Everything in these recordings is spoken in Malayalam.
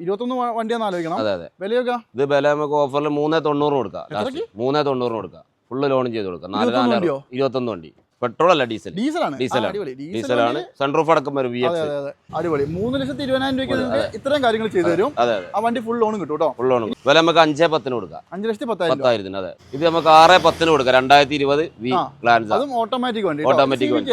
ഇരുപത്തൊന്ന് വണ്ടിയാന്ന് ആലോചിക്കണം. അതെ അതെ. വിലയൊക്കെ ഇത് വില നമുക്ക് ഓഫറിൽ മൂന്നേ തൊണ്ണൂറ് കൊടുക്കാം? മൂന്നേ തൊണ്ണൂറിന് കൊടുക്കാം. ഫുള്ള് ലോൺ ചെയ്ത് കൊടുക്കാം. നാല്? ഇരുപത്തൊന്ന് വണ്ടി. പെട്രോൾ അല്ല ഡീസൽ. ഡീസലാണ്. ഡീസലാണ്. ഡീസലാണ്. സൺറൂഫ് അടക്കം വരും വി എക്സ് അടിപൊളി. മൂന്ന് ലക്ഷത്തി ഇരുപതിനായിരം രൂപയ്ക്ക് ഇത്രയും കാര്യങ്ങൾ ചെയ്തു തരും. ആ വണ്ടി ഫുൾ ലോണും കിട്ടും കേട്ടോ ഫുൾ ലോണും വില നമുക്ക് അഞ്ചേ പത്തിന് കൊടുക്കാം. അഞ്ച് ലക്ഷത്തി പത്തായിരം പത്തായിരത്തിന് അതെ. ഇത് നമുക്ക് ആറ് പത്തിന് കൊടുക്കാം. രണ്ടായിരത്തി ഇരുപത് വി ആ. പ്ലാൻസ് അതും ഓട്ടോമാറ്റിക് വണ്ടി ഓട്ടോമാറ്റിക് വണ്ടി.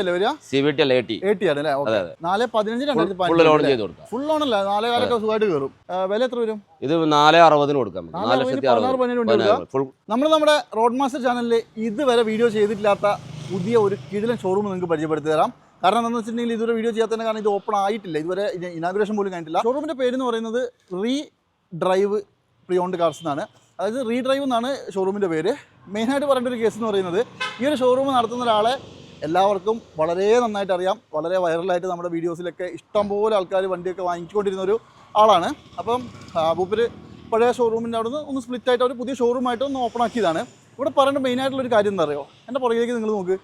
സി വി ടി അല്ല എ ടി എ ടി ആണ് അതെ, നാല് പതിനഞ്ച് രണ്ടായിരത്തി ഫുള്ള് ലോൺ ചെയ്ത് കൊടുക്കാം. ഫുൾ ലോൺ അല്ല നാലേ കാലൊക്കെ സുഖമായിട്ട് കയറും. വില എത്ര വരും? ഇത് നാല് അറുപതിന് കൊടുക്കാം. നാല് ലക്ഷത്തി അറുപത്. ഫുൾ നമ്മൾ നമ്മുടെ റോഡ് മാസ്റ്റർ ചാനലിൽ ഇതുവരെ വീഡിയോ ചെയ്തിട്ടില്ലാത്ത പുതിയ ഒരു കിടിലൻ ഷോറൂം നിങ്ങൾക്ക് പരിചയപ്പെടുത്തി തരാം. കാരണം എന്താണെന്ന് വെച്ചിട്ടുണ്ടെങ്കിൽ ഇതുവരെ വീഡിയോ ചെയ്യാത്തതിന് കാരണം ഇത് ഓപ്പൺ ആയിട്ടില്ല. ഇതുവരെ ഇനാഗുറേഷൻ പോലും കഴിഞ്ഞിട്ടില്ല. ഷോറൂമിന്റെ പേര് എന്ന് പറയുന്നത് റീ ഡ്രൈവ് പ്രിയോണ്ട് കാർസ് എന്നാണ്. അതായത് റീ ഡ്രൈവ് എന്നാണ് ഷോറൂമിന്റെ പേര്. മെയിനായിട്ട് പറയേണ്ട ഒരു കേസ് എന്ന് പറയുന്നത് ഈ ഒരു ഷോറൂം നടത്തുന്ന ഒരാളെ എല്ലാവർക്കും വളരെ നന്നായിട്ട് അറിയാം. വളരെ വൈറലായിട്ട് നമ്മുടെ വീഡിയോസിലൊക്കെ ഇഷ്ടംപോലെ ആൾക്കാർ വണ്ടിയൊക്കെ വാങ്ങിക്കൊണ്ടിരുന്ന ഒരു ആളാണ്. അപ്പം മൂപ്പര് പഴയ ഷോറൂമിന്റെ അവിടെ നിന്ന് ഒന്ന് സ്പ്ലിറ്റ് ആയിട്ട് ഒരു പുതിയ ഷോറൂമായിട്ട് ഒന്ന് ഓപ്പൺ ആക്കിയതാണ്. ഇവിടെ പറയേണ്ട മെയിൻ ആയിട്ടുള്ള ഒരു കാര്യം എന്താ അറിയോ എന്റെ പുറകിലേക്ക് നിങ്ങൾ നോക്ക്.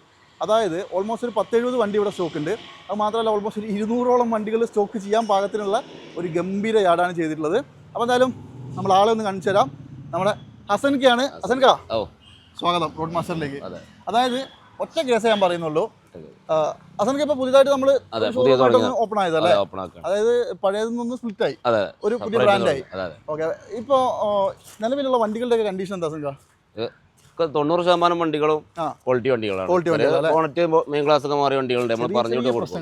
അതായത് ഓൾമോസ്റ്റ് ഒരു പത്തെഴുപത് വണ്ടി ഇവിടെ സ്റ്റോക്ക് ഉണ്ട്. അത് മാത്രമല്ല ഓൾമോസ്റ്റ് ഒരു ഇരുന്നൂറോളം വണ്ടികൾ സ്റ്റോക്ക് ചെയ്യാൻ പാകത്തിനുള്ള ഒരു ഗംഭീര യാടാണ് ചെയ്തിട്ടുള്ളത്. അപ്പോൾ എന്തായാലും നമ്മൾ ആളെ ഒന്ന് കാണിച്ചു തരാം. നമ്മുടെ ഹസൻക്കാണ് ഹസൻക ഓ. സ്വാഗതം റോഡ് മാസ്റ്ററിലേക്ക് അതെ. അതായത് ഒറ്റ കേസേ ഞാൻ പറയുന്നുള്ളൂ. ഹസൻക ഇപ്പൊ പുതിയതായിട്ട് നമ്മൾ ഓപ്പൺ ആയതല്ലേ? അതായത് പഴയതിൽ നിന്ന് സ്പ്ലിറ്റ് ആയി ഒരു പുതിയ ബ്രാൻഡായി ഓക്കെ ഇപ്പോ നിലവിലുള്ള വണ്ടികളുടെ കണ്ടീഷൻ എന്താ ഹസൻക തൊണ്ണൂറ് ശതമാനം വണ്ടികളും ക്വാളിറ്റി വണ്ടികളാണ്. ക്വാളിറ്റി മെയിൻ ക്ലാസ് ഒക്കെ മാറിയ വണ്ടികളുണ്ട്. നമ്മൾ പറഞ്ഞു കൊടുക്കും.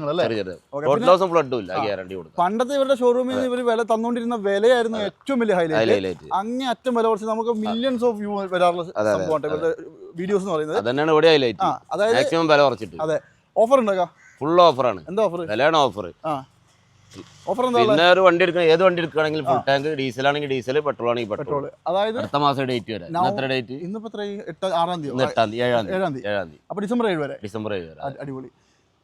ടോട്ടൽ ഫ്ലഡും ഇല്ല ഗ്യാരണ്ടി കൊടുക്കും പണ്ടത്തെ ഇവരുടെ ഷോറൂമിൽ നിന്ന് ഇവർ വില തന്നുകൊണ്ടിരുന്ന വിലയായിരുന്നു ഏറ്റവും വലിയ ഹൈലൈറ്റ് അങ്ങനെ അങ്ങേ അറ്റം വില കുറച്ച് നമുക്ക് മില്യൺസ് ഓഫ് വ്യൂ വരാറുള്ള അതെ, സംഭവമാണ് ഇവരുടെ വീഡിയോസ് എന്ന് പറയുന്നത്. അതന്നെയാണ് ഇവിടെ ഹൈലൈറ്റ് അതായത് മാക്സിമം വില കുറച്ചിട്ട്. അതെ. ഓഫർ ഉണ്ടാക്കാം ഫുൾ ഓഫറാണ് എന്താ ഓഫർ വിലയാണ് ഓഫർ ആ. ഓഫർ പിന്നെ ഒരു വണ്ടി എടുക്കണം ഏത് വണ്ടി എടുക്കുകയാണെങ്കിൽ ഫുൾ ടാങ്ക് ഡീസൽ ആണെങ്കിൽ ഡീസൽ പെട്രോൾ ആണെങ്കിൽ പെട്രോൾ അതായത് അടുത്ത മാസം ഡേറ്റ് വരെ. എത്ര ഡേറ്റ് ഇന്നിപ്പോ എത്ര? എട്ട് ആറാം തീയതി. എട്ടാം തീയതി ഏഴാം തീയതി ഏഴാം തീയതി ഏഴാം തീയതി. അപ്പൊ ഡിസംബർ ഏഴ് വരെ. ഡിസംബർ ഏഴ് വരെ. അടിപൊളി.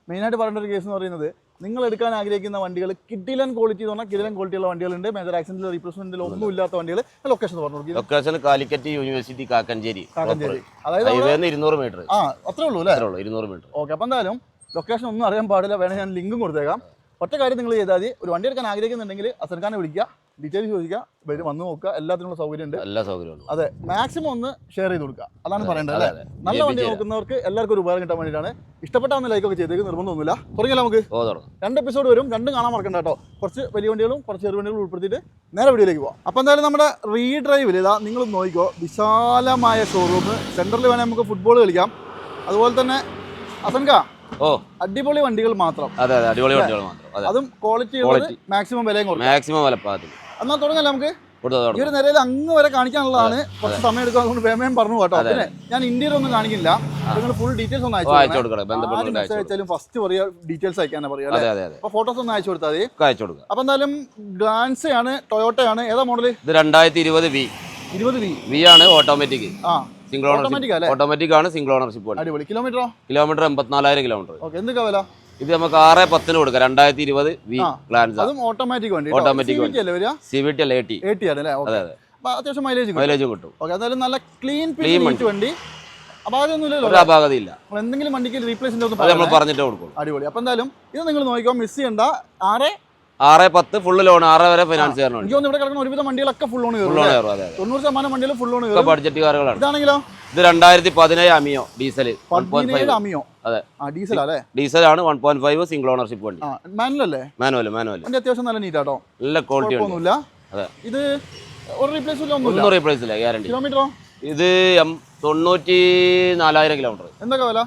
മെയിനായിട്ട് പറയേണ്ട ഒരു കേസ് എന്ന് പറയുന്നത് നിങ്ങൾ എടുക്കാൻ ആഗ്രഹിക്കുന്ന വണ്ടികൾ കിഡിലൻ ക്വാളിറ്റി എന്ന് പറഞ്ഞാൽ കിഡിലൻ ക്വാളിറ്റി ഉള്ള വണ്ടികളുണ്ട്. മേജർ ആക്സിഡന്റിൽ റീപ്ലേസ്മെന്റിൽ ഒന്നും ഇല്ലാത്ത വണ്ടികൾ ലൊക്കേഷൻ പറഞ്ഞു ലൊക്കേഷൻ കാലിക്കറ്റ് യൂണിവേഴ്സിറ്റി കാക്കഞ്ചേരി. കാക്കഞ്ചേരി. അതായത് ഇരുന്നൂറ് മീറ്റർ ആ അത്രേ ഉള്ളൂ അല്ലേ? ഇരുന്നൂറ് മീറ്റർ ഓക്കെ അപ്പം എന്തായാലും ലൊക്കേഷൻ ഒന്നും അറിയാൻ പാടില്ല. വേണേൽ ഞാൻ ലിങ്കും കൊടുത്തേക്കാം. ഒറ്റ കാര്യം നിങ്ങൾ ചെയ്താൽ മതി. ഒരു വണ്ടി എടുക്കാൻ ആഗ്രഹിക്കുന്നുണ്ടെങ്കിൽ അസർഖാനെ വിളിക്കുക ഡീറ്റെയിൽസ് ചോദിക്കുക വരും വന്ന് നോക്കുക എല്ലാത്തിനുള്ള സൗകര്യം ഉണ്ട് എല്ലാ സൗകര്യമുണ്ട്. അതെ മാക്സിമം ഒന്ന് ഷെയർ ചെയ്ത് കൊടുക്കുക. അതാണ് പറയേണ്ടത് അല്ലേ. നല്ല വണ്ടി നോക്കുന്നവർക്ക് എല്ലാവർക്കും ഒരു ഉപകാരം കിട്ടാൻ വേണ്ടിയിട്ടാണ്. ഇഷ്ടപ്പെട്ട ഒന്ന് ലൈക്കൊക്കെ ചെയ്തേക്ക് നിർബന്ധമൊന്നുമില്ല തുടങ്ങിയല്ലോ നമുക്ക്? രണ്ട് എപ്പിസോഡ് വരും രണ്ടും കാണാൻ മറക്കണ്ട കേട്ടോ. കുറച്ച് വലിയ വണ്ടികളും കുറച്ച് ചെറു വണ്ടികളും ഉൾപ്പെടുത്തിയിട്ട് നേരെ വീഡിയോയിലേക്ക് പോകാം അപ്പോൾ എന്തായാലും നമ്മുടെ റീ ഡ്രൈവിൽ ഇതാ നിങ്ങൾ നോക്കിക്കോ വിശാലമായ ഷോറൂം സെന്ററിൽ വേണേൽ നമുക്ക് ഫുട്ബോൾ കളിക്കാം. അതുപോലെ തന്നെ അസൻക ഓ. അടിപൊളി വണ്ടികൾ മാത്രം. അതെ അതെ അടിപൊളി വണ്ടികൾ മാത്രം. അതും. ക്വാളിറ്റി. മാക്സിമം വിലയും കൊടുക്കും. മാക്സിമം വിലപ്പാകത്തിൽ എന്നാൽ തുടങ്ങല്ലേ നമുക്ക്? ഈ ഒരു നിലയിൽ അങ്ങ് വരെ കാണിക്കാനുള്ളതാണ്. കുറച്ച് സമയം എടുക്കും അതുകൊണ്ട് വേമയം പറഞ്ഞു കേട്ടോ. അതെ, പിന്നെ ഞാൻ ഇന്ത്യയിൽ ഒന്നും കാണിക്കില്ല. നിങ്ങൾ ഫുൾ ഡീറ്റെയിൽസ് ഒന്ന് അയച്ചു അയച്ചാലും ഫസ്റ്റ് പറയാ ഡീറ്റെയിൽസ് അയക്കാനാ പറയാ അപ്പൊ ഫോട്ടോസ് ഒന്ന് അയച്ചു കൊടുത്താൽ അയച്ചു കൊടുക്കുക അപ്പൊ എന്തായാലും ഗ്ലാൻസ് ആണ് ടൊയോട്ടയാണ് ഏതാ മോഡൽ ഇത് രണ്ടായിരത്തി ഇരുപത് വി ഇരുപത് വി വി ആണ് ഓട്ടോമാറ്റിക് ആ. Single ownership? ഓട്ടോമാറ്റിക് ആണ് സിംഗിൾ ഓണർഷിപ്പ് അടിപൊളി. കിലോമീറ്ററോ കിലോമീറ്റർ എൺപത്തിനാലായിരം കിലോമീറ്റർ ഓക്കെ എന്തൊക്കെ വില? ഇത് നമുക്ക് ആറ് പത്തിന് കൊടുക്കാം. രണ്ടായിരത്തി ഇരുപത് വി ക്ലാൻസ് ഓട്ടോമാറ്റിക് വണ്ടി ഓട്ടോമാറ്റിക് വണ്ടി. സി വി ടി അല്ല എ ടി എ ടി ആണ് അതെ അതെ. അപ്പൊ അത്യാവശ്യം മൈലേജ് കിട്ടും. മൈലേജും കിട്ടും. ഓക്കെ എന്തായാലും നല്ല ക്ലീൻ വണ്ടി. അപാകതയില്ല നമ്മൾ എന്തെങ്കിലും വണ്ടിക്ക് റീപ്ലേസിന്റെ ഒന്ന് അത് നമ്മൾ പറയണേ. പറഞ്ഞിട്ട് കൊടുക്കും അടിപൊളി. അപ്പൊ എന്തായാലും ഇത് നിങ്ങൾ നോക്കിക്കോ മിസ് ചെയ്യണ്ട. ആറ് ആറ് പത്ത് ഫുള്ള് ലോൺ ആറ് വരെ ഫൈനാൻസ് ചെയ്യാനുണ്ട് എനിക്ക് തോന്നുന്നു ഇവിടെ കിടക്കുന്ന ഒരുവിധം വണ്ടികളൊക്കെ ഫുൾ ഓൺ ഫുൾ ലോൺ? കയറും അതെ തൊണ്ണൂറ് ശതമാനം വണ്ടികൾ ഫുൾ ഒക്കെ കയറും. ബഡ്ജറ്റ് കാറുകളാണ്. ഇതാണെങ്കിലോ? ഇത് രണ്ടായിരത്തി പതിനേഴ് അമിയോ ഡീസൽ അമിയോ? അതെ. ഡീസൽ അല്ലേ? ഡീസൽ ആണ് one point five single ownership വണ്ടി. മാനുവൽ അല്ലേ മാനുവൽ മാനുവൽ വണ്ടി അത്യാവശ്യം നല്ല നീറ്റ് ആട്ടോ. നല്ല ക്വാളിറ്റി കുഴപ്പമൊന്നുമില്ല. അതെ. ഇത് ഒരു റീപ്ലേസ് ഇല്ല ഒന്നുമില്ല. ഒന്നും റീപ്ലേസ് ഇല്ല ഗ്യാരണ്ടി കിലോമീറ്ററോ ഇത് തൊണ്ണൂറ്റി നാലായിരം കിലോമീറ്റർ എന്തൊക്കെ വില?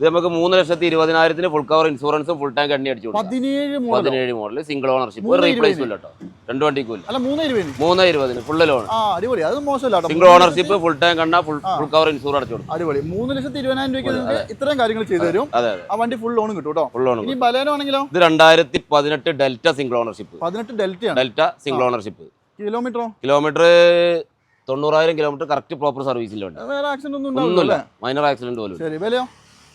ഇത് നമുക്ക് മൂന്ന് ലക്ഷത്തി ഇരുപതിനായിരത്തിന് ഫുൾ കവർ ഇൻഷുറൻസും ഫുൾ ടാങ്ക് എണ്ണി അടിച്ചു പതിനേഴ് മോഡൽ സിംഗിൾ ഓണർഷിപ്പ് റീപ്ലേസ്മെന്റ് ഒരു കേട്ടോ രണ്ട് വണ്ടിക്കും ഇല്ല അല്ല മൂന്ന് ഇരുപതിന്. Full loan single ownership full tank എണ്ണ ഫുൾ ഫുൾ കവർ ഇൻഷുറൻസ് അടച്ചു അടിപൊളി. മൂന്ന് ലക്ഷത്തി ഇരുപതിനായിരം രൂപയ്ക്ക് ഇത്രയും കാര്യങ്ങൾ ചെയ്തു തരും. അതെ ആ വണ്ടി ഫുൾ ലോണും കിട്ടും കേട്ടോ. ഫുൾ ലോൺ ഈ ബലേനോ ആണെങ്കിലോ? ഇത് രണ്ടായിരത്തി പതിനെട്ട് ഡെൽറ്റ സിംഗിൾ ഓണർഷിപ്പ് പതിനെട്ട് ഡെൽറ്റ ഡെൽറ്റ സിംഗിൾ ഓണർഷിപ്പ് കിലോമീറ്ററോ? കിലോമീറ്റർ തൊണ്ണൂറായിരം കിലോമീറ്റർ കറക്റ്റ് പ്രോപ്പർ സർവീസിലുണ്ട് ആക്സിഡന്റ് ഒന്നും ഒന്നുമില്ല. മൈനർ ആക്സിഡന്റ് പോലും ശരി വിലയോ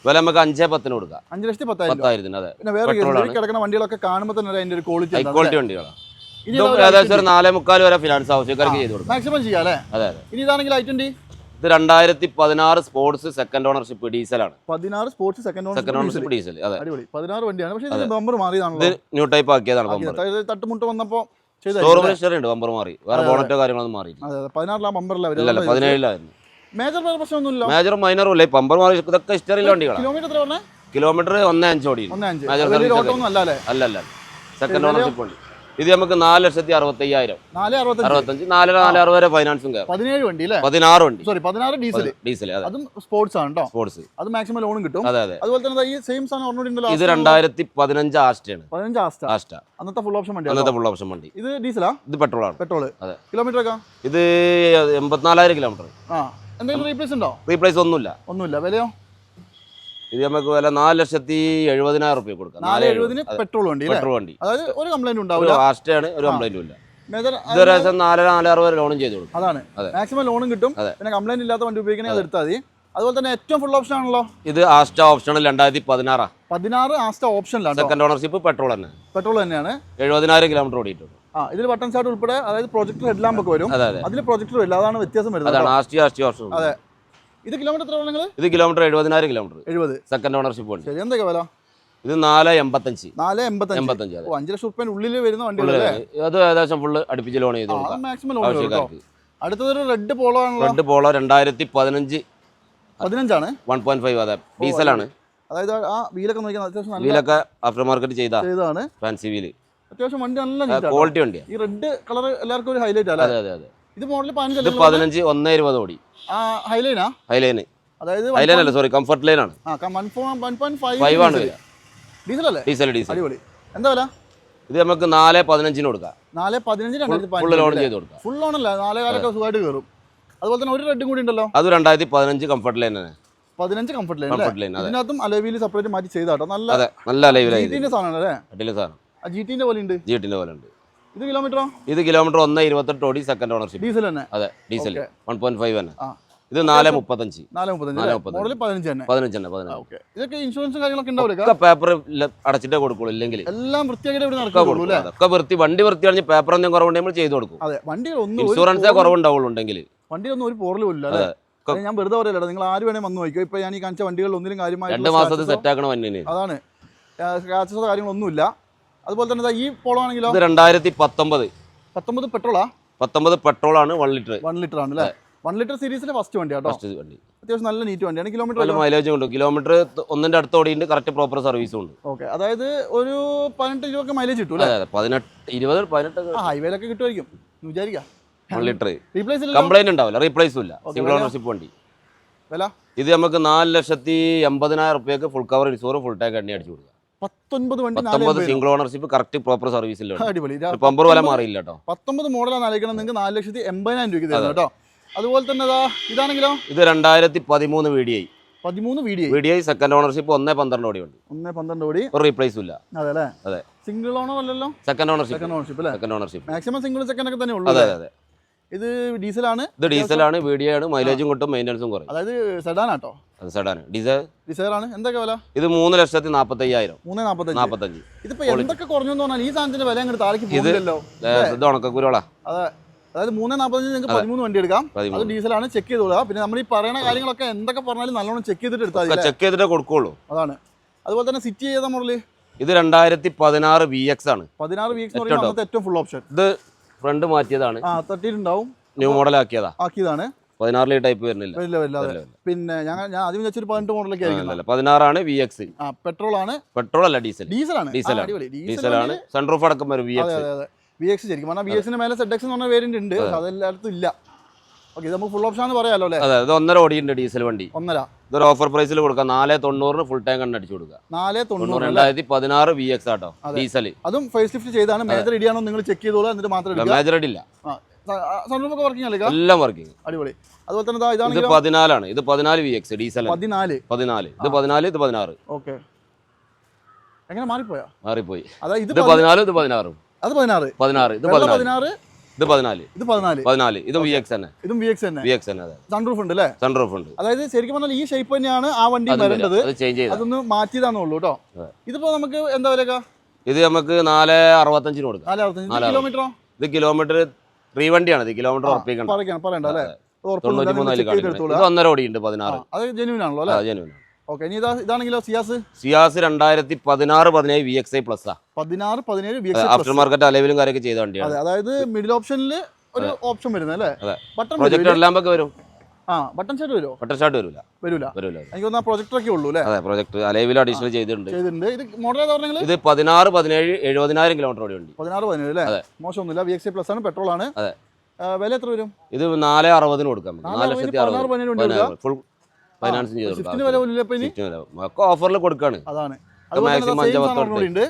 വില നമുക്ക് അഞ്ചേ പത്തിന് കൊടുക്കാം. അഞ്ച് ലക്ഷത്തി പത്തായിരത്തിന് അതെ. പിന്നെ വേറെ കിടക്കുന്ന വണ്ടികളൊക്കെ കാണുമ്പോൾ തന്നെ അതിന്റെ ഒരു ഹൈ ക്വാളിറ്റി ക്വാളിറ്റി വണ്ടികളാണ് ഇതും ഏകദേശം ഒരു നാലേ മുക്കാൽ വരെ ഫിനാൻസ് ആവശ്യക്കാർക്ക് ചെയ്ത് കൊടുക്കും. മാക്സിമം ചെയ്യാം അല്ലേ? അതെ ഇനി ഇതാണെങ്കിൽ ഐ ട്വന്റി ഇത് രണ്ടായിരത്തി പതിനാറ് സ്പോർട്സ് സെക്കൻഡ് ഓണർഷിപ്പ് ഡീസലാണ് പതിനാറ് sports second second ownership diesel അതെ. അടിപൊളി. പതിനാറ് വണ്ടിയാണ്. പക്ഷേ ബമ്പർ മാറിയതാണ് ന്യൂ ടൈപ്പ് ആക്കിയതാണ് തട്ടുമുട്ട് വന്നപ്പോ ചെയ്ത് ഷോറൂമിൽ ഉണ്ട് ബമ്പർ മാറി. വേറെ ബോണറ്റോ കാര്യങ്ങളൊന്നും മാറി അതെ അതെ. പതിനാറിലാ ബമ്പറിലാ ഇല്ലല്ല പതിനേഴിലായിരുന്നു. മേജർ മൈനർ പ്രശ്നമൊന്നുമില്ല മേജർ മൈനറും ഇല്ല. മാറി ഇതൊക്കെ ഹിസ്റ്ററിയിലെ വണ്ടികളാണ് കിലോമീറ്റർ എത്ര പറഞ്ഞേ? കിലോമീറ്റർ ഒന്നേ അഞ്ച് ഓടി ഒന്നേ അഞ്ച്. മേജർ വലിയ service ഓട്ടോ ഒന്നും അല്ല അല്ലേ? അല്ല അല്ല സെക്കൻഡ് ഓണർഷിപ്പ് ഉണ്ട് ഇത് നമുക്ക് നാല് ലക്ഷത്തി അറുപത്തയ്യായിരം. നാല് അറുപത്തഞ്ച്. അറുപത്തഞ്ച് നാല് നാല് അറുപത് വരെ ഫൈനാൻസും കയറും. പതിനേഴ് വണ്ടി അല്ലേ? പതിനാറ് വണ്ടി. സോറി പതിനാറ് ഡീസൽ ഡീസൽ അതെ. അതും സ്പോർട്സ് ആണ് കേട്ടോ സ്പോർട്സ് അത് മാക്സിമം ലോണും കിട്ടും. അതെ അതെ. അതുപോലെ തന്നെ ദാ ഈ സെയിം സാധനം ഉണ്ടല്ലോ ഇത് രണ്ടായിരത്തി പതിനഞ്ച് ആസ്റ്റാണ് പതിനഞ്ച് ആസ്റ്റ. ആസ്റ്റ. അന്നത്തെ ഫുൾ ഓപ്ഷൻ വണ്ടി അന്നത്തെ ഫുൾ ഓപ്ഷൻ വണ്ടി. ഇത് ഡീസലാ ഇത് പെട്രോൾ ആണ്. പെട്രോൾ അതെ. കിലോമീറ്റർ ഒക്കെ? ഇത് എൺപത്തിനാലായിരം കിലോമീറ്റർ ആ. എന്തെങ്കിലും റീപ്ലേസ് ഉണ്ടോ? റീപ്ലേസ് ഒന്നുമില്ല. ഒന്നുമില്ല. വിലയോ? ഇത് നമുക്ക് വില നാല് ലക്ഷത്തി എഴുപതിനായിരം റുപ്യ കൊടുക്കാം. നാല് എഴുപതിന് പെട്രോൾ വണ്ടി പെട്രോൾ വണ്ടി. അതായത് ഒരു കംപ്ലൈന്റ് ഉണ്ടാവില്ല. ആസ്റ്റയാണ് ഒരു കംപ്ലൈന്റും ഇല്ല. മേജർ ഇത് ഒരു ദിവസം നാല് നാല് അറുപത് വരെ ലോണും ചെയ്തു കൊടുക്കും. അതാണ്. അതെ. മാക്സിമം ലോണും കിട്ടും. പിന്നെ കംപ്ലൈന്റ് ഇല്ലാത്ത വണ്ടി ഉപയോഗിക്കണേ അത് എടുത്താൽ മതി. അതുപോലെ തന്നെ ഏറ്റവും ഫുൾ ഓപ്ഷൻ ആണല്ലോ? ഇത് ആസ്റ്റ ഓപ്ഷൻ രണ്ടായിരത്തി പതിനാറാ പതിനാറ് ആസ്റ്റ ഓപ്ഷനിലാണ് സെക്കൻഡ് ഓണർഷിപ്പ് പെട്രോൾ തന്നെ. പെട്രോൾ തന്നെയാണ്. എഴുപതിനായിരം കിലോമീറ്റർ ഓടിയിട്ടുണ്ട്. ആ ഇതിൽ ബട്ടൺ സ്റ്റാർട്ട് ഉൾപ്പെടെ അതായത് പ്രൊജക്ടർ ഹെഡ് ലാമ്പ് ഒക്കെ വരും. അതെ അതെ. അതിൽ പ്രൊജക്ടർ വരില്ല. അതാണ് വ്യത്യാസം വരുന്നത് അതെ. ഇത് കിലോമീറ്റർ എത്ര വേണമെങ്കിൽ ഇത് കിലോമീറ്റർ എഴുപതിനായിരം കിലോമീറ്റർ എഴുപത്. സെക്കൻഡ് ഓണർഷിപ്പ് ഉണ്ട് ശരി എന്തൊക്കെ വില? ഇത് നാല് എൺപത്തഞ്ച്. നാല് എൺപത്തഞ്ച്. അഞ്ച് ലക്ഷം റുപ്യ ഉള്ളിൽ വരുന്ന വണ്ടി അത് ഏകദേശം ഫുള്ള് അടുപ്പിച്ച് ലോൺ ചെയ്ത് ലോൺ ആവശ്യക്കാർക്ക്. അടുത്തതൊരു റെഡ് പോളോ ആണ് റെഡ് പോളോ രണ്ടായിരത്തി പതിനഞ്ച്. പതിനഞ്ചാണ്? വൺ പോയിന്റ് ഫൈവ് അതെ. ഡീസലാണ് അതായത് ആ വീലൊക്കെ നോക്കിയാൽ വീലൊക്കെ ആഫ്റ്റർ മാർക്കറ്റ് ചെയ്താണ് ഫാൻസി വീൽ അത്യാവശ്യം വണ്ടി നല്ല ക്വാളിറ്റി വണ്ടിയാണ് ഈ റെഡ് കളർ എല്ലാവർക്കും ഒരു ഹൈലൈറ്റ് അല്ലേ അതെ അതെ അതെ. ഇത് മോഡൽ പതിനഞ്ച് പതിനഞ്ച് ഒന്ന് ഇരുപത് ഓടി. ആ ഹൈലൈനാ ഹൈലൈന് അതായത് ഹൈലൈൻ അല്ല സോറി കംഫർട്ട് ലൈൻ ആണ്. ഫൈവ് ആണ് ഡീസൽ അല്ലേ? ഡീസൽ ഡീസൽ അടിപൊളി. എന്താ വില? ഇത് നമുക്ക് നാല് പതിനഞ്ചിന് കൊടുക്കാം. നാല് പതിനഞ്ച് രണ്ടായിരത്തി ഫുൾ ലോൺ ചെയ്ത് കൊടുക്കാം. ഫുൾ ഓണല്ല നാലേ കാലൊക്കെ സുഖമായിട്ട് കയറും അതുപോലെ തന്നെ ഒരു റെഡും കൂടി ഉണ്ടല്ലോ? അത് രണ്ടായിരത്തി പതിനഞ്ച് കംഫർട്ട് ലൈൻ ആണ്. പതിനഞ്ച് കംഫർട്ട് ലൈൻ അല്ലേ? ഇതിനകത്തും അലവിയിൽ സെപ്പറേറ്റ് മാറ്റി ചെയ്താട്ടോ. നല്ല അതെ നല്ല ലൈവിലായി സാധനം അല്ലേ സാധനം. ജിറ്റിന്റെ പോലെ ഉണ്ട്? പോലെ ഉണ്ട്. ഇത് കിലോമീറ്ററോ ഇത് കിലോമീറ്റർ ഒന്ന് ഇരുപത്തെട്ട് ഓടി സെക്കൻഡ് ഓണർഷിപ്പ് ഡീസൽ തന്നെ? അതെ ഡീസൽ. വൺ പോയിന്റ് ഫൈവ് തന്നെ. ഇത് നാല് മുപ്പത്തഞ്ച്. നാല് മുപ്പത്തഞ്ച് പതിനഞ്ച് തന്നെ. പതിനഞ്ച് തന്നെ പതിനഞ്ച് ഇതൊക്കെ ഇൻഷുറൻസും കാര്യങ്ങളൊക്കെ ഉണ്ടാവില്ല പേപ്പർ അടച്ചിട്ടേ കൊടുക്കുള്ളൂ ഇല്ലെങ്കിൽ. എല്ലാം വൃത്തിയായിട്ട് ഒക്കെ വൃത്തി വണ്ടി വൃത്തി കഴിഞ്ഞ് പേപ്പർ എന്തെങ്കിലും കുറവുണ്ടെങ്കിൽ നമ്മൾ ചെയ്തു കൊടുക്കും. അതെ വണ്ടി ഒന്നും ഇൻഷുറൻസേ കുറവുണ്ടാവുള്ളൂ ഉണ്ടെങ്കിൽ വണ്ടിയൊന്നും ഒരു പോറലും ഇല്ല അതെ. ഞാൻ വെറുതെ പറയലോ നിങ്ങൾ ആര് വേണേ വന്ന് നോക്കിയോ ഇപ്പൊ ഞാൻ ഈ കാണിച്ച വണ്ടികളിൽ ഒന്നിലും കാര്യമായിട്ട് രണ്ട് മാസത്തെ സെറ്റ് ആക്കണ വണ്ടി അതാണ്. സ്ക്രാച്ചസോ കാര്യങ്ങളൊന്നുമില്ല. അതുപോലെ തന്നെ ഈ പോളോ ആണെങ്കിലോ? ഇത് രണ്ടായിരത്തി പത്തൊമ്പത് പത്തൊമ്പത് പെട്രോളാ? പത്തൊമ്പത് പെട്രോൾ ആണ് വൺ ലിറ്റർ വൺ ലിറ്റർ ആണ് അല്ലേ വൺ ലിറ്റർ സീരീസിലെ ഫസ്റ്റ് വണ്ടി കേട്ടോ ഫസ്റ്റ് വണ്ടി. അത്യാവശ്യം നല്ല നീറ്റ് വണ്ടിയാണ്. കിലോമീറ്റർ മൈലേജ് ഉണ്ട്. കിലോമീറ്റർ ഒന്നിന്റെ അടുത്ത് ഓടിയുണ്ട് കറക്റ്റ് പ്രോപ്പർ സർവീസും ഉണ്ട്. ഓക്കെ അതായത് ഒരു പതിനെട്ട് രൂപ മൈലേജ് കിട്ടും അല്ലേ പതിനെട്ട് ഇരുപത് പതിനെട്ട് ഹൈവേയിലൊക്കെ കിട്ടുമായിരിക്കും. വിചാരിക്കാം. വൺ ലിറ്റർ റീപ്ലേസ് കംപ്ലൈന്റ് ഉണ്ടാവില്ല. റീപ്ലേസും ഇല്ല. സിംഗിൾ ഓണർഷിപ്പ് വണ്ടി. വില? ഇത് നമുക്ക് നാല് ലക്ഷത്തി എൺപതിനായിരം റുപ്യക്ക് full cover insure full tank എണ്ണി അടിച്ചു കൊടുക്കുക പത്തൊൻപത് വണ്ടി സിംഗിൾ ഓണർഷിപ്പ് കറക്റ്റ് പ്രോപ്പർ സർവീസിലുണ്ട് അടിപൊളി. പമ്പർ വില മാറിയില്ല കേട്ടോ. പത്തൊമ്പത് മോഡലാണ് ആലോചിക്കണം നിങ്ങൾക്ക് നാല് ലക്ഷത്തി എൺപതിനായിരം രൂപയ്ക്ക് തരുന്നത് കേട്ടോ. അതുപോലെ തന്നെ ഇതാ ഇതാണെങ്കിലോ? ഇത് രണ്ടായിരത്തി പതിമൂന്ന് വി ഡി ഐ പതിമൂന്ന് V D V D I second ownership ഒന്നേ പന്ത്രണ്ട് ഓടി ഉണ്ട് ഒന്നേ പന്ത്രണ്ട് കോടി. ഒരു റീപ്ലേസും ഇല്ല. അതെ അല്ലേ അതെ. സിംഗിൾ ഓണർ അല്ലല്ലോ? Second ownership second ownership second ownership maximum single second ഒക്കെ തന്നെ ഉള്ളൂ അതെ അതെ. ഇത് ഡീസലാണ്? ഇത് ഡീസലാണ് വീഡിയോയാണ് മൈലേജും കിട്ടും മെയിന്റനൻസും കുറയും. അതായത് സെഡാൻ ആട്ടോ അത് സെഡാൻ ഡീസൽ? ഡീസലാണ്. എന്തൊക്കെ വില? ഇത് മൂന്ന് ലക്ഷത്തി നാൽപ്പത്തയ്യായിരം മൂന്ന് നാൽപ്പത്തഞ്ച് നാൽപ്പത്തഞ്ച് ഇതിപ്പോ എന്തൊക്കെ കുറഞ്ഞു പറഞ്ഞാൽ ഈ സാധനത്തിന്റെ വില അങ്ങോട്ട് താഴേക്ക് പോകുന്നില്ലല്ലോ ഇത് ഉണക്കക്കുരുളാ അതെ. അതായത് മൂന്ന് നാൽപ്പത്തഞ്ച് നിങ്ങൾക്ക് പതിമൂന്ന് വണ്ടി എടുക്കാം. അത് ഡീസലാണ് ചെക്ക് ചെയ്തോളുക പിന്നെ നമ്മൾ ഈ പറയുന്ന കാര്യങ്ങളൊക്കെ എന്തൊക്കെ പറഞ്ഞാലും നല്ലോണം ചെക്ക് ചെയ്തിട്ട് എടുത്താൽ മതി ചെക്ക് ചെയ്തിട്ട് കൊടുക്കുള്ളൂ. അതാണ്. അതുപോലെ തന്നെ സിറ്റി ചെയ്ത മോഡൽ ഇത് രണ്ടായിരത്തി പതിനാറ് വി എക്സ് ആണ്. പതിനാറ് വി എക്സ് ഏറ്റവും ഫുൾ ഓപ്ഷൻ ഇത് ഫ്രണ്ട് മാറ്റിയതാണ്. ആ തട്ടിയിട്ടുണ്ടാവും. ന്യൂ മോഡൽ ആക്കിയതാ ആക്കിയതാണ് പതിനാറിൽ ടൈപ്പ് വരുന്നില്ല. പിന്നെ ഞാൻ ഞാൻ ആദ്യം വിചാരിച്ചൊരു പതിനെട്ട് മോഡലൊക്കെ ആയിരിക്കും പതിനാറാണ് വി എക്സ് പെട്രോൾ ആണ് പെട്രോൾ അല്ല ഡീസൽ. ഡീസലാണ്. ഡീസലാണ്. ആണ് ഡീസൽ ഡീസലാണ്. സൺറൂഫ് അടക്കം വരും വി എക്സ് വി എക്സ് ശരിക്കും. പറഞ്ഞാൽ വി എക്സിന് മേലെ സെഡ് എക്സ് എന്ന് പറഞ്ഞ വേരിയന്റ് ഉണ്ട്. അതെല്ലായിടത്തും ഇല്ല. ഓക്കെ നമുക്ക് ഫുൾ ഓപ്ഷൻ എന്ന് പറയാലോ അല്ലേ? അതെ ഇത് ഒന്നര ഓടിയുണ്ട് ഡീസൽ വണ്ടി. ഒന്നര. ഇതൊരു ഓഫർ പ്രൈസിൽ കൊടുക്കാം. നാല് തൊണ്ണൂറിന് ഫുൾ ടാങ്ക് കണ്ട് അടിച്ചു കൊടുക്കുക. നാല് തൊണ്ണൂറ് തൊണ്ണൂറ് രണ്ടായിരത്തി പതിനാറ് വി എക്സ് ആട്ടോ ഡീസൽ അതും ഫേസ് ലിഫ്റ്റ് ചെയ്താണ്. മേജർ ഇടിയാണോ നിങ്ങൾ ചെക്ക് ചെയ്തോളൂ എന്നിട്ട് മാത്രമേ മേജർ ഇല്ല. സൺറൂഫ് ഒക്കെ വർക്കിംഗ് അല്ലേ എല്ലാം വർക്കിംഗ് അടിപൊളി. അതുപോലെ തന്നെ ദാ ഇത് പതിനാലാണ്. ഇത് പതിനാല് വി എക്സ് ഡീസൽ പതിനാല്. പതിനാല്. ഇത് പതിനാല് ഇത് പതിനാറ്. ഓക്കെ. എങ്ങനെ മാറിപ്പോയാ? മാറിപ്പോയി. അതായത് ഇത് പതിനാലും ഇത് പതിനാറും. അത് പതിനാറ്. പതിനാറ് ഇത് പതിനാറ് ഇത് പതിനാല്. ഇത് പതിനാല്. പതിനാല്. ഇതും വി എക്സ് തന്നെ ഇതും വി എക്സ് തന്നെ വി എക്സ് തന്നെ സൺറൂഫ് ഉണ്ട് അല്ലേ? സൺറൂഫ് ഉണ്ട്. അതായത് ശരിക്കും പറഞ്ഞാൽ ഈ ഷേപ്പ് തന്നെയാണ് ആ വണ്ടി വരേണ്ടത്. അതൊന്ന് മാറ്റിയതാന്നേ ഉള്ളൂ കേട്ടോ. ഇതിപ്പോ നമുക്ക് എന്താ വിലക്ക ഇത് നമുക്ക് നാല് അറുപത്തഞ്ചിന് കൊടുക്കാം. നാല് അറുപത്തഞ്ച്. കിലോമീറ്ററോ ഇത് കിലോമീറ്റർ റീ വണ്ടിയാണ്. ഇത് കിലോമീറ്റർ ഉറപ്പിക്കണം. പറയണം പറയണ്ട അല്ലേ? തൊണ്ണൂറ്റി മൂന്നാൽ ഒന്നര ഓടിയുണ്ട് പതിനാറ്. അത് ജനുവിനാണല്ലോ അല്ലേ? ജനുവിന് ഓക്കെ ഇനി ഇതാ ഇതാണെങ്കിലോ സിയാസ്? സിയാസ് രണ്ടായിരത്തി പതിനാറ് പതിനേഴ് വി എക്സ് ഐ പ്ലസ് ആ. പതിനാറ് പതിനേഴ് ബി ആഫ്റ്റർ മാർക്കറ്റ് അലവിലും കാര്യമൊക്കെ ചെയ്ത വണ്ടിയാണ്. അതെ അതായത് മിഡിൽ ഓപ്ഷനിൽ ഒരു ഓപ്ഷൻ വരുന്നത് അല്ലേ? ബട്ടൺ പ്രൊജക്ടർ എല്ലാം ഒക്കെ വരും. ആ ബട്ടൺ ഷർട്ട് വരുമോ? ബട്ടൺ ഷർട്ട് വരില്ല വരില്ല വരില്ല എനിക്ക് തോന്നുന്നു പ്രൊജക്ടർ ഒക്കെ ഉള്ളൂ അല്ലേ? അതെ പ്രൊജക്ട് അലൈവിൽ അഡീഷണൽ ചെയ്തിട്ടുണ്ട്. ചെയ്തിട്ടുണ്ട്. ഇത് മോഡൽ ഏതാ പറഞ്ഞത് ഇത് പതിനാറ് പതിനേഴ് എഴുപതിനായിരം കിലോമീറ്റർ ഓടി വണ്ടി. പതിനാറ് പതിനേഴ് അല്ലേ. മോശമൊന്നുമില്ല. വി എക്സ് പ്ലസ് ആണ് പെട്രോൾ ആണ്. അതെ. വില എത്ര വരും? ഇത് നാല് അറുപതിന് കൊടുക്കാം. നാല് ലക്ഷത്തി അറുപത്. ഫുൾ ഫൈനാൻസും ചെയ്ത് കൊടുക്കാം. ഒക്കെ ഓഫറിൽ കൊടുക്കാണ്. അതാണ്. മാക്സിമം തന്നെ അഞ്ച് സാധനം പത്ത് കൂടി ഉണ്ട്.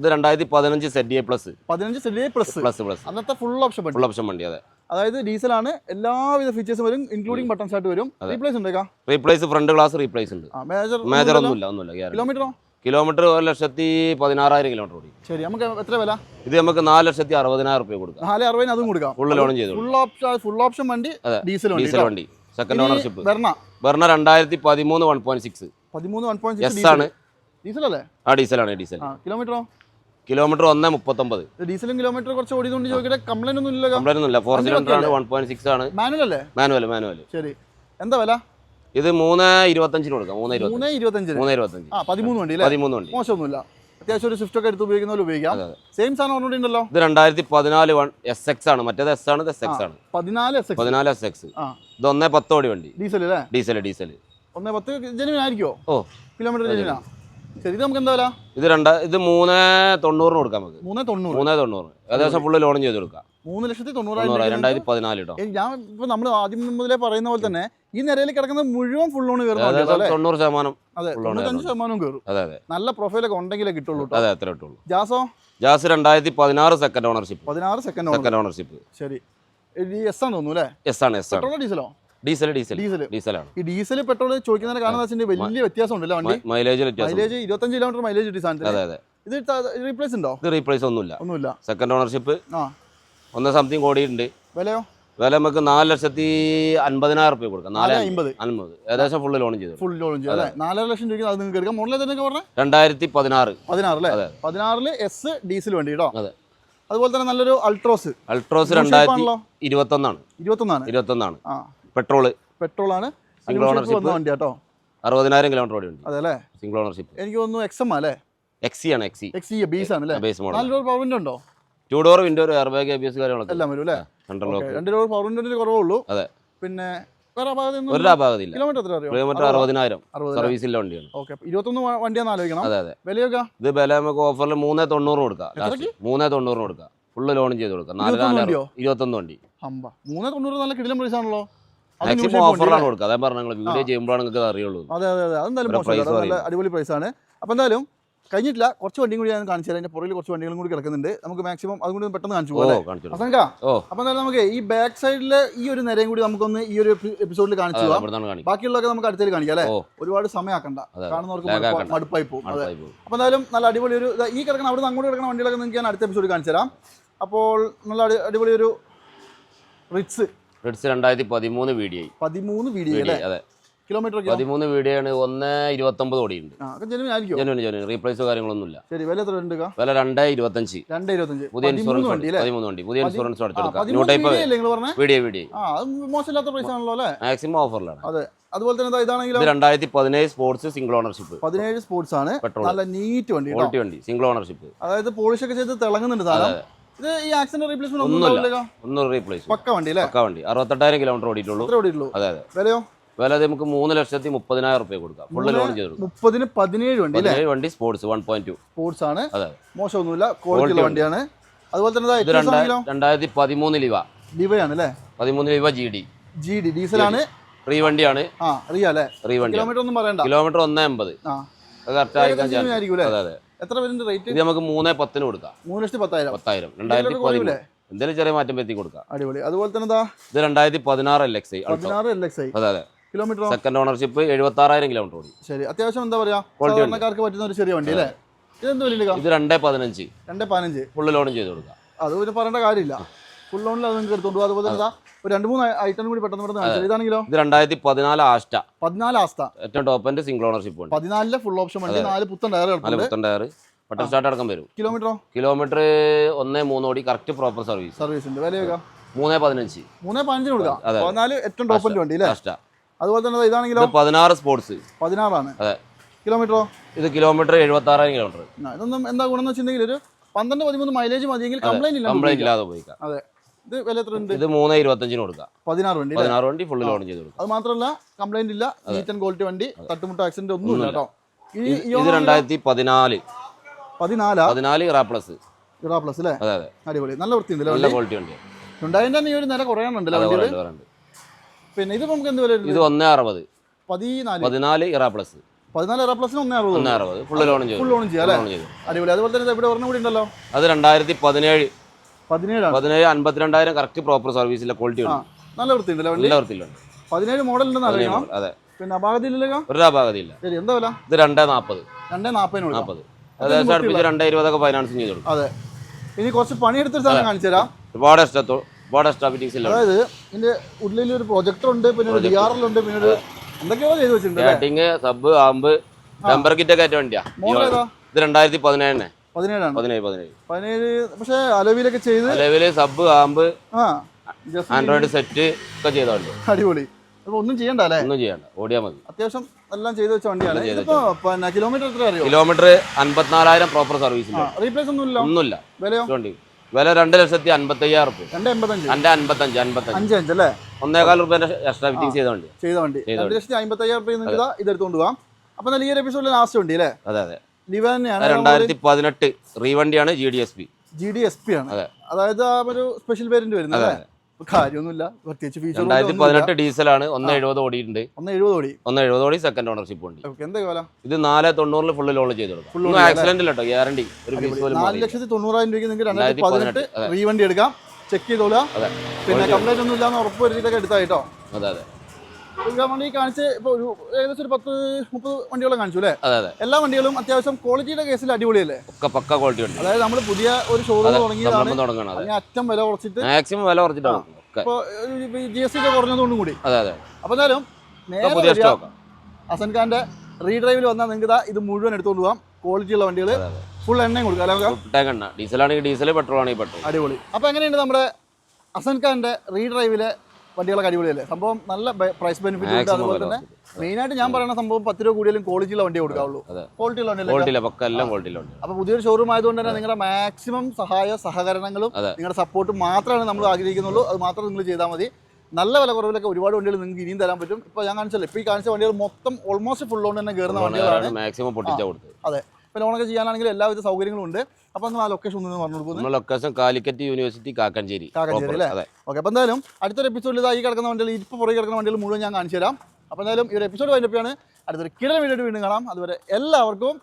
ഇത് രണ്ടായിരത്തി പതിനഞ്ച് സെഡ് എ പ്ലസ് പതിനഞ്ച് എ പ്ലസ് പ്ലസ് പ്ലസ് അന്നത്തെ ഫുൾ ഓപ്ഷൻ ഫുൾ ഓപ്ഷൻ വണ്ടി അതെ. അതായത് ഡീസലാണ് എല്ലാവിധ ഫീച്ചേഴ്സും വരും ഇൻക്ലൂഡിംഗ് ബട്ടൺ ആയിട്ട് വരും. റീപ്ലേസ് ഉണ്ടേക്കാ റീപ്ലേസ് ഫ്രണ്ട് ഗ്ലാസ് റീപ്ലേസ് ഉണ്ട്. മേജർ മേജർ ഒന്നുമില്ല ഒന്നുമില്ല കിലോമീറ്ററോ കിലോമീറ്റർ ഒരു ലക്ഷത്തി പതിനാറായിരം കിലോമീറ്റർ ഓടി ശരി നമുക്ക് എത്ര വില? ഇത് നമുക്ക് നാല് ലക്ഷത്തി അറുപതിനായിരം റുപ്യ കൊടുക്കാം. നാല് അറുപതിന് അതും കൊടുക്കാം. ഫുൾ ലോണും ചെയ്തു ഫുൾ ഓപ്ഷൻ ഫുൾ ഓപ്ഷൻ വണ്ടി. ഡീസൽ വണ്ടി ഡീസൽ വണ്ടി. സെക്കൻഡ് ഓണർഷിപ്പ് ബെർണ വെർണ രണ്ടായിരത്തി പതിമൂന്ന് വൺ പോയിന്റ് സിക്സ് പതിമൂന്ന് വൺ പോയിന്റ് എസ് ആണ് ഡീസൽ. അല്ലേ ആ ഡീസലാണ് ഡീസൽ. കിലോമീറ്ററോ? കിലോമീറ്റർ ഒന്ന് മുപ്പത്തൊമ്പത്. ഡീസലും കിലോമീറ്റർ കുറച്ച് ഓടിയതുകൊണ്ട് ചോദിക്കട്ടെ കംപ്ലൈന്റ് ഒന്നും ഇല്ലല്ലോ കംപ്ലൈന്റ് ഒന്നുമില്ല ഫോർ സിലിണ്ടർ ആണ് വൺ പോയിന്റ് സിക്സ് ആണ്. മാനുവൽ അല്ലേ മാനുവൽ മാനുവൽ ശരി. എന്താ വില? ഇത് മൂന്ന് ഇരുപത്തഞ്ചിന് കൊടുക്കാം മൂന്ന് ഇരുപത്തഞ്ച്. മൂന്ന് ഇരുപത്തഞ്ച്. പതിമൂന്ന് വണ്ടി പതിമൂന്ന് വണ്ടി. മോശമൊന്നുമില്ല. അത്യാവശ്യം ഒരു സ്വിഫ്റ്റ് ഒക്കെ എടുത്ത് ഉപയോഗിക്കുന്ന പോലെ ഉപയോഗിക്കാം. സെയിം സാധനം പറഞ്ഞിട്ടുണ്ടല്ലോ ഇത് രണ്ടായിരത്തി പതിനാല് വൺ എസ് എക്സ് ആണ്. മറ്റേത് എസ് ആണ് എസ് എക്സ് ആണ്. പതിനാല് എസ് പതിനാല് എസ് എക്സ് ഇത് ഒന്നേ പത്തോടി വണ്ടി. ഡീസൽ അല്ലേ? ഡീസൽ ഡീസൽ ഒന്നേ പത്ത് ജെനുവിൻ ആയിരിക്കുമോ ഓ. കിലോമീറ്റർ ജനുവിനാ ശരി ഇത് നമുക്ക് എന്താ വില? ഇത് രണ്ടാ ഇത് മൂന്ന് തൊണ്ണൂറിന് കൊടുക്കാം നമുക്ക്. മൂന്ന് തൊണ്ണൂറ്. മൂന്നേ തൊണ്ണൂറ്. ഏകദേശം ഫുള്ള് ലോണും ചെയ്ത് കൊടുക്കാം. മൂന്ന് ലക്ഷത്തി തൊണ്ണൂറ് തൊണ്ണൂറായിരം രണ്ടായിരത്തി പതിനാല് ഞാൻ ഇപ്പൊ നമ്മൾ ആദ്യം മുതലേ പറയുന്ന പോലെ തന്നെ ഈ നിരയിൽ കിടക്കുന്ന മുഴുവൻ ഫുൾ ലോൺ അല്ലേ തൊണ്ണൂറ് ശതമാനം അതെ തൊണ്ണൂറ്റഞ്ച് ശതമാനവും കയറും. നല്ല പ്രൊഫൈലൊക്കെ ഉണ്ടെങ്കിലേ കിട്ടുള്ളൂ കേട്ടോ അതെ അത്ര ജാസോ? ജാസ് രണ്ടായിരത്തി പതിനാറ് സെക്കൻഡ് ഓണർഷിപ്പ് പതിനാറ് സെക്കൻഡ് സെക്കൻഡ് ഓണർഷിപ്പ് ശരി. എസ് ആണ് തോന്നുന്നു അല്ലേ? എസ് ആണ് എസ് ആണ്. ഡീസലോ? Diesel diesel. ഡീസൽ ഡീസലാണ്. ഈ ഡീസൽ പെട്രോൾ ചോദിക്കുന്നതിന് കാരണം വലിയ വ്യത്യാസം ഉണ്ടല്ലോ വണ്ടി? മൈലേജ് മൈലേജ് ഇരുപത്തഞ്ച് കിലോമീറ്റർ മൈലേജ് അതെ അതെ. ഇത് റീപ്ലേസ് ഉണ്ടോ? ഇത് റീപ്ലേസ് ഒന്നുമില്ല. ഒന്നുമില്ല. സെക്കൻഡ് ഓണർഷിപ്പ് ആ. ഒന്ന് സംതിങ് കോടിയുണ്ട് വിലയോ? വില നമുക്ക് നാല് ലക്ഷത്തി അൻപതിനായിരം റുപ്യ കൊടുക്കാം. നാല് അമ്പത് അൻപത്. ഏകദേശം ഫുള്ള് ലോൺ ചെയ്തു. ഫുൾ ലോൺ ചെയ്തു നാലര ലക്ഷം രൂപ അത് നിങ്ങൾക്ക് എടുക്കാം. മോഡൽ തന്നെ പറഞ്ഞത് രണ്ടായിരത്തി പതിനാറ്. പതിനാറ് അല്ലേ? അതെ. പതിനാറിൽ എസ് ഡീസൽ വണ്ടി കേട്ടോ അതെ. അതുപോലെ തന്നെ നല്ലൊരു അൾട്രോസ് അൾട്രോസ് രണ്ടായിരത്തി ഇരുപത്തി രണ്ടായിരത്തി ഇരുപത്തി ഇരുപത്തൊന്നാണ്. ഇരുപത്തൊന്നാണ്? ഇരുപത്തൊന്നാണ്. പെട്രോൾ പെട്രോൾ ആണ്. സിംഗിൾ ഓണർഷിപ്പ് വണ്ടി കേട്ടോ അറുപതിനായിരം കിലോമീറ്റർ ഓടി ഉണ്ട് അതെ അല്ലേ? സിംഗിൾ ഓണർഷിപ്പ് എനിക്ക് തോന്നുന്നു എക്സ് എം അല്ലേ? എക്സി ആണ് എക്സി എക്സി ബീസ് ആണ് അല്ലേ? ബേസ് മോഡൽ നല്ലൊരു പവന്റെ പവർ ഉണ്ടോ? Two door window airbag A B S കാര്യങ്ങളൊക്കെ എല്ലാം വരും അല്ലേ? രണ്ട് ഡോർ പവർ വിൻഡോന്റെ കുറവുള്ളൂ. അതെ. പിന്നെ ഒരു ലാഭാകതില്ല കിലോമീറ്റർ അറുപതിനായിരം. സർവീസിലെ വണ്ടിയാണ്. ഇരുപത്തൊന്ന് ആലോചിക്കണം. അതെ അതെ. വിലയൊക്കെ ഇത് വില നമുക്ക് ഓഫറിൽ മൂന്നേ തൊണ്ണൂറ് കൊടുക്കാം. മൂന്നേ തൊണ്ണൂറിന് കൊടുക്കാം. ഫുള്ള് ലോൺ ചെയ്ത് കൊടുക്കാം. നാല് ഇരുപത്തൊന്ന് വണ്ടി. അമ്പ. മൂന്ന് തൊണ്ണൂറ് നല്ല കിടിലം മാക്സിമം ഓഫറിലാണ് കൊടുക്കുക. അതാ പറഞ്ഞ വീഡിയോ ചെയ്യുമ്പോഴാണ് നിങ്ങൾക്ക് അറിയുള്ളൂ. അതെ അതെ അതെ. അതെന്തായാലും അടിപൊളി പ്രൈസ് ആണ്. അപ്പോൾ എന്തായാലും കഴിഞ്ഞിട്ടില്ല. കുറച്ച് വണ്ടിയും കൂടി ഞാൻ കാണിച്ചു തരാം. അതിന്റെ പുറകിൽ കുറച്ച് വണ്ടികളും കൂടി കിടക്കുന്നുണ്ട്. നമുക്ക് മാക്സിമം അതുകൊണ്ട് പെട്ടെന്ന് കാണിച്ചു പോകാം എന്തായാലും നമുക്ക് ഈ ബാക്ക് സൈഡിൽ ഈ ഒരു നിരയും കൂടി നമുക്കൊന്ന് ഈ ഒരു എപ്പിസോഡിൽ കാണിച്ചു പോകാം ബാക്കിയുള്ളതൊക്കെ നമുക്ക് അടുത്തേക്ക് കാണിക്കാം അല്ലേ? ഒരുപാട് സമയമാക്കണ്ട. കാണുന്നവർക്ക് മടുപ്പായി പോകും. അതെ. അപ്പൊ എന്തായാലും നല്ല അടിപൊളി ഒരു ഈ കിടക്കുന്ന അവിടെ നിന്ന് അങ്ങോട്ട് കിടക്കുന്ന വണ്ടികളൊക്കെ നിങ്ങൾക്ക് ഞാൻ അടുത്ത എപ്പിസോഡിൽ കാണിച്ചു തരാം. അപ്പോൾ നല്ല അടിപൊളി ഒരു റിറ്റ്സ് റിഡ്സ് രണ്ടായിരത്തി പതിമൂന്ന് വീഡിയോ പതിമൂന്ന് വീഡിയോ അല്ലേ? അതെ. കിലോമീറ്റർ പതിമൂന്ന് വീഡിയോ ആണ് ഒന്ന് ഇരുപത്തൊമ്പത് ഓടിയുണ്ട് ജനുവിൻ ജനുവിന് റീപ്ലേസോ കാര്യങ്ങളൊന്നുമില്ല. ശരി വില എത്ര ഉണ്ട് വില രണ്ടേ ഇരുപത്തഞ്ച്. രണ്ട് ഇരുപത്തഞ്ച്. പുതിയ ഇൻഷുറൻസ് പതിമൂന്ന് വണ്ടി. പുതിയ ഇൻഷുറൻസ് അടിച്ചെടുക്കാം ന്യൂ ടൈപ്പ് വീഡിയോ വീഡിയോ മോശമില്ലാത്ത പ്രൈസ് ആണല്ലോ അല്ലേ? മാക്സിമം ഓഫറിലാണ് അതെ. അതുപോലെ തന്നെ ദാ ഇതാണെങ്കിലോ? ഇത് രണ്ടായിരത്തി പതിനേഴ് സ്പോർട്സ് സിംഗിൾ ഓണർഷിപ്പ് പതിനേഴ് സ്പോർട്സ് ആണ്. നല്ല നീറ്റ് വണ്ടി ക്വാളിറ്റി വണ്ടി. സിംഗിൾ ഓണർഷിപ്പ് അതായത് പോളിഷ് ഒക്കെ ചെയ്ത് തിളങ്ങുന്നുണ്ട് സാധനം. ഇത് ഈ ആക്സിഡന്റ് റീപ്ലേസ്മെന്റ് ഒന്നും റീപ്ലേസ് പക്ക വണ്ടി അല്ലേ? പക്ക വണ്ടി. അറുപത്തെട്ടായിരം കിലോമീറ്റർ ഓടിയിട്ടുള്ളൂ. അതെ അതെ. വിലയോ? വില നമുക്ക് മൂന്ന് ലക്ഷത്തി മുപ്പതിനായിരം റുപ്യ കൊടുക്കാം. ഫുൾ ലോൺ ചെയ്ത് മുപ്പതിന് പതിനേഴ് വണ്ടി പതിനേഴ് വണ്ടി sports one point two sports ആണ്. അതെ. മോശമൊന്നുമില്ല. ക്വാളിറ്റി വണ്ടിയാണ്. അതുപോലെ തന്നെ ഇത് രണ്ടായിരത്തി പതിമൂന്ന് ലിവ ലിവയാണ് അല്ലേ? പതിമൂന്ന് Liva G D G D ഡീസലാണ് ആണ്. വണ്ടിയാണ്. ആ അറിയാം അല്ലേ? ഫ്രീ വണ്ടിയാണ്. കിലോമീറ്റർ ഒന്നും പറയണ്ട. കിലോമീറ്റർ ഒന്ന് എൺപത് ആ. അത് കറക്റ്റ് ആയിരിക്കാൻ ഏകദേശം ചാൻസ് ആയിരിക്കും അല്ലേ അതെ അതെ. എത്ര വരുന്നുണ്ട് റേറ്റ് ഇത് നമുക്ക് മൂന്നേ പത്തിന് കൊടുക്കാം. മൂന്ന് ലക്ഷത്തി പത്തായിരം. പത്തായിരം. രണ്ടായിരത്തി ഇതിലൊക്കെ പതിമൂന്ന്. കുറവില്ലേ? എന്തെങ്കിലും ചെറിയ മാറ്റം വരുത്തി കൊടുക്കാം. അടിപൊളി. അതുപോലെ തന്നെ ഇത് രണ്ടായിരത്തി പതിനാറ് എൽ എക്സ് ഐ പതിനാറ് എൽ എക്സ് ഐ അതെ അതെ. കിലോമീറ്ററോ? സെക്കൻഡ് ഓണർഷിപ്പ് എഴുപത്തി ആറായിരം കിലോമീറ്റർ ഓടി. ശരി. അത്യാവശ്യം എന്താ പറയാ? സാധാരണക്കാർക്ക് പറ്റുന്ന ഒരു ചെറിയ വണ്ടി അല്ലേ? ഇതെന്ത് വലിയ ഇത് രണ്ടേ പതിനഞ്ച്. രണ്ടേ പതിനഞ്ച്. ഫുൾ ലോണും ചെയ്ത് കൊടുക്കാം. അത് പിന്നെ പറയേണ്ട കാര്യമില്ല. ഫുൾ ലോണിൽ അത് നിങ്ങൾക്ക് എടുത്തോണ്ട് അതുപോലെ ദാ ഒരു രണ്ട് മൂന്ന് ഐറ്റം കൂടി പെട്ടെന്ന് പെട്ടെന്ന് കാണിച്ചത് ഇതാണെങ്കിലോ? ഇത് രണ്ടായിരത്തി പതിനാല് ആസ്റ്റ പതിനാല് ആസ്ത ഏറ്റവും ടോപ്പ് എന്റെ സിംഗിൾ ഓണർഷിപ്പ് ഉണ്ട് പതിനാലിലെ ഫുൾ ഓപ്ഷൻ വണ്ടി. നാല് പുത്തൻ ടയർ നാല് പുത്തൻ ടയർ പെട്ടെന്ന് സ്റ്റാർട്ട് അടക്കം വരും. കിലോമീറ്ററോ കിലോമീറ്റർ ഒന്നേ മൂന്ന് ഓടി കറക്റ്റ് പ്രോപ്പർ സർവീസ് സർവീസ് ഉണ്ട്. വിലയൊക്കെ? മൂന്നേ പതിനഞ്ച്. മൂന്നേ പതിനഞ്ചിന് കൊടുക്കാം. പതിനാല് ഏറ്റവും ടോപ്പിന്റെ വണ്ടി അല്ലേ? ആസ്റ്റ അതുപോലെ തന്നെ ഇതാണെങ്കിലോ ഇത് പതിനാറ് സ്പോർട്സ്. പതിനാറാണ്. അതെ. കിലോമീറ്ററോ? ഇത് കിലോമീറ്റർ എഴുപത്തി ആറായിരം കിലോമീറ്റർ ഇതൊന്നും എന്താ ഗുണം എന്ന് വെച്ചിട്ടുണ്ടെങ്കിൽ ഒരു പന്ത്രണ്ട് പതിമൂന്ന് മൈലേജ് മതിയെങ്കിൽ കംപ്ലൈന്റ് ഇല്ല കംപ്ലൈന്റ് ഇല്ലാതെ ഉപയോഗിക്കാം. അതെ. ഇത് വില എത്ര ഉണ്ട് ഇത് മൂന്ന് ഇരുപത്തഞ്ചിന് കൊടുക്കാം. പതിനാറ് വണ്ടി? പതിനാറ് വണ്ടി ഫുള്ള് ലോൺ ചെയ്ത് കൊടുക്കാം. അത് മാത്രമല്ല കംപ്ലൈന്റ് ഇല്ല നീറ്റ് ആൻഡ് ക്വാളിറ്റി വണ്ടി തട്ടുമുട്ട ആക്സിഡന്റ് ഒന്നും ഇല്ല കേട്ടോ. ഇത് രണ്ടായിരത്തി പതിനാല് പതിനാല്? പതിനാല് ഇറാ പ്ലസ് ഇറാ പ്ലസ് അല്ലേ? അതെ അതെ. അടിപൊളി. നല്ല വൃത്തിയുണ്ട് നല്ല ക്വാളിറ്റി ഉണ്ട് ഉണ്ടായതിന്റെ തന്നെ ഈ ഒരു നില കുറയാനുണ്ടല്ലോ വണ്ടിയിൽ പിന്നെ ഇത് നമുക്ക് എന്ത് വില ഇത് ഒന്നേ അറുപത്. പതിനാല്. പതിനാല് ഇറ പ്ലസ്. പതിനാല് ഇറ പ്ലസ് ഒന്നേ അറുപത്. ഒന്നേ അറുപത്. ഫുള്ള് ലോൺ ചെയ്തു. ഫുൾ ലോൺ ചെയ്യാം അല്ലേ? അടിപൊളി. അതുപോലെ തന്നെ ഇവിടെ ഒരെണ്ണം കൂടി ഉണ്ടല്ലോ? അത് രണ്ടായിരത്തി പതിനേഴ്. പതിനേഴാണ്. പതിനേഴ് അൻപത്തിരണ്ടായിരം കറക്റ്റ് പ്രോപ്പർ സർവീസിലെ ക്വാളിറ്റി ഉണ്ട്. നല്ല വൃത്തിയുണ്ടല്ലേ നല്ല വൃത്തിയിലുണ്ട് പതിനേഴ് മോഡൽ ഉണ്ടെന്ന് അറിയാം. അതെ. പിന്നെ അപാകതയില്ലല്ലോ? ഒരു അപാകതയില്ല. ശരി എന്താ വില? ഇത് രണ്ടേ നാൽപ്പത് രണ്ടേ നാൽപ്പതിനോട് നാൽപ്പത് അതായത് അടുപ്പിച്ച് രണ്ടേ ഇരുപതൊക്കെ ഫൈനാൻസിങ് ചെയ്തോളൂ അതെ. ഇനി കുറച്ച് പണിയെടുത്തൊരു സാധനം കാണിച്ചു തരാം ഒരുപാട് ഇഷ്ടത്തോ എക്സ്ട്രാ ഇല്ല അതായത് ഇതിന്റെ ഉള്ളിൽ ഒരു പ്രൊജക്ടർ ഉണ്ട് പിന്നെ ഒരു ഡി ആർ എൽ ഉണ്ട് പിന്നെ ഒരു എന്തൊക്കെയോ ചെയ്ത് വെച്ചിട്ടുണ്ട് അല്ലേ? സബ് ആമ്പ് ടെമ്പർ കിറ്റ് ഒക്കെ ആയിട്ട് വണ്ടിയാ. ഇത് രണ്ടായിരത്തി പതിനേഴിനെ പതിനേഴാണ്. പതിനേഴ് പതിനേഴ്. പതിനേഴ് പക്ഷെ അലവിലൊക്കെ ചെയ്ത് നിലവിൽ സബ് ആമ്പ് ആൻഡ്രോയിഡ് സെറ്റ് ഒക്കെ ചെയ്ത വണ്ടി അടിപൊളി ഒന്നും ചെയ്യണ്ട അല്ലേ? ഒന്നും ചെയ്യണ്ട. ഓടിയാൽ മതി. അത്യാവശ്യം എല്ലാം ചെയ്തു വെച്ച വണ്ടിയാണ്. ഇതിപ്പോ പിന്നെ കിലോമീറ്റർ എത്ര അറിയോ? കിലോമീറ്റർ അൻപത്തിനാലായിരം പ്രോപ്പർ സർവീസ് റീപ്ലേസ് ഒന്നും ഇല്ല ഒന്നുമില്ല? വിലയോ? വണ്ടി വില രണ്ട് ലക്ഷത്തി അൻപത്തി അയ്യായിരം റുപ്യ രണ്ട് എൺപത്തഞ്ച്. എന്റെ അൻപത്തഞ്ച് അൻപത്തഞ്ച്. അഞ്ച് അല്ലേ? ഒന്നേകാൽ റുപ്യന്റെ എക്സ്ട്രാ ഫിറ്റിംഗ് ചെയ്ത വണ്ടി ചെയ്ത വണ്ടി. ചെയ്ത രണ്ട് ലക്ഷത്തി അമ്പത്തി അയ്യായിരം രൂപ നിങ്ങൾക്ക് ഇതാ ഇതെടുത്തോണ്ട് പോവാം. അപ്പൊ എന്നാൽ ഈ ഒരു എപ്പിസോഡിൽ ലാസ്റ്റ് വണ്ടി അല്ലേ? അതെ അതെ. രണ്ടായിരത്തി പതിനെട്ട് റീവണ്ടിയാണ് G D S P G D S P ആണ്. അതെ. അതായത് ആ ഒരു സ്പെഷ്യൽ വേരിയന്റ് വരുന്നത് കാര്യമൊന്നുമില്ല. പ്രത്യേകിച്ച് ഫീച്ചർ രണ്ടായിരത്തി പതിനെട്ട് ഡീസലാണ് ഒന്ന് എഴുപത് ഓടിയിട്ടുണ്ട്. ഒന്ന് എഴുപത് ഓടി. ഒന്ന് എഴുപത് ഓടി സെക്കൻഡ് ഓണർഷിപ്പ് ഉണ്ട്. ഓക്കെ എന്താ വില? ഇത് നാല് തൊണ്ണൂറിൽ ഫുള്ള് ലോൺ ചെയ്ത് കൊടുക്കും. ആക്സിഡന്റ് കേട്ടോ ഗ്യാരണ്ടി ഒരു ഫീസ് പോലും നാല്. ലക്ഷത്തി തൊണ്ണൂറായിരം രൂപയ്ക്ക് നിങ്ങൾക്ക് രണ്ടായിരത്തി പതിനെട്ട് റീവണ്ടി എടുക്കാം. ചെക്ക് ചെയ്തോളാം പിന്നെ കംപ്ലൈന്റ് ഒന്നും ഇല്ലാന്ന് ഉറപ്പ് വരുത്തിയിട്ടൊക്കെ എടുത്തായിട്ടോ അതെ അതെ. വണ്ടി കാണിച്ച് ഇപ്പൊ ഒരു ഏകദേശം ഒരു പത്ത് മുപ്പത് വണ്ടികളും കാണിച്ചു അല്ലേ? അതെ അതെ. എല്ലാ വണ്ടികളും അത്യാവശ്യം ക്വാളിറ്റിയുടെ കേസിൽ അടിപൊളിയല്ലേ? ഒക്കെ പക്ക ക്വാളിറ്റി ഉണ്ട് അതായത് നമ്മൾ പുതിയ ഒരു ഷോറൂം തുടങ്ങിയതാണ്. അറ്റം വില കുറച്ചിട്ട് മാക്സിമം വില കുറച്ചിട്ടാണ്. ഇപ്പൊ ജി എസ് ടി കുറഞ്ഞതുകൊണ്ടും കൂടി. അതെ അതെ. അപ്പോൾ എന്തായാലും നേരെ ഹസൻ ഖാന്റെ റീഡ്രൈവിൽ വന്നാൽ നിങ്ങൾക്ക് ഇതാ ഇത് മുഴുവൻ എടുത്തുകൊണ്ട് പോകാം ക്വാളിറ്റി ഉള്ള വണ്ടികൾ ഫുൾ എണ്ണയും കൊടുക്കാം ഡീസൽ ആണെങ്കിൽ ഡീസൽ പെട്രോൾ ആണെങ്കിൽ പെട്രോൾ അടിപൊളി. അപ്പോൾ എങ്ങനെയുണ്ട് നമ്മുടെ അസൻ ഖാന്റെ റീഡ്രൈവിലെ വണ്ടികളൊക്കെ അടിപൊളിയല്ലേ? സംഭവം നല്ല പ്രൈസ് ബെനിഫിറ്റ് ഉണ്ട് അതുപോലെ തന്നെ മെയിൻ ആയിട്ട് ഞാൻ പറയുന്ന സംഭവം പത്ത് രൂപ കൂടിയാലും ക്വാളിറ്റിയുള്ള വണ്ടി കൊടുക്കാവുള്ളൂ. ക്വാളിറ്റിയുള്ള ക്വാളിറ്റി അപ്പൊ പുതിയൊരു ഷോറൂം ആയതുകൊണ്ട് തന്നെ നിങ്ങളുടെ മാക്സിമം സഹായ സഹകരണങ്ങളും നിങ്ങളുടെ സപ്പോർട്ടും മാത്രമാണ് നമ്മൾ ആഗ്രഹിക്കുന്നുള്ളൂ. അത് മാത്രം നിങ്ങൾ ചെയ്താൽ മതി. നല്ല വില കുറവിലൊക്കെ ഒരുപാട് വണ്ടികൾ നിങ്ങൾക്ക് ഇനിയും തരാൻ പറ്റും. ഇപ്പൊ ഞാൻ കാണിച്ചല്ലോ ഇപ്പൊ ഈ കാണിച്ച വണ്ടികൾ മൊത്തം ഓൾമോസ്റ്റ് ഫുൾ ഓൺ തന്നെ കയറുന്ന വണ്ടികളാണ്. മാക്സിമം പൊട്ടിച്ചാ കൊടുത്തത്. അതെ. ഇപ്പോൾ ലോണൊക്കെ ചെയ്യാനാണെങ്കിൽ എല്ലാവിധ സൗകര്യങ്ങളും ഉണ്ട്. അപ്പോൾ നമ്മൾ ആ ലൊക്കേഷൻ ഒന്ന് പറഞ്ഞു കൊടുക്കുന്നു ലൊക്കേഷൻ കാലിക്കറ്റ് യൂണിവേഴ്സിറ്റി കാക്കഞ്ചേരി. കാക്കഞ്ചേരി അല്ലേ? ഓക്കെ അപ്പോൾ എന്തായാലും അടുത്തൊരു എപ്പിസോഡിൽ ഇതാ ഈ കിടക്കുന്ന വണ്ടികൾ ഇപ്പോൾ പുറകെ കിടക്കുന്ന വണ്ടികൾ മുഴുവൻ ഞാൻ കാണിച്ചു തരാം അപ്പോൾ എന്തായാലും ഈ ഒരു എപ്പിസോഡ് കഴിഞ്ഞപ്പോഴാണ് അടുത്തൊരു കിടന്ന വീഡിയോ വീണ്ടും കാണാം. അതുവരെ എല്ലാവർക്കും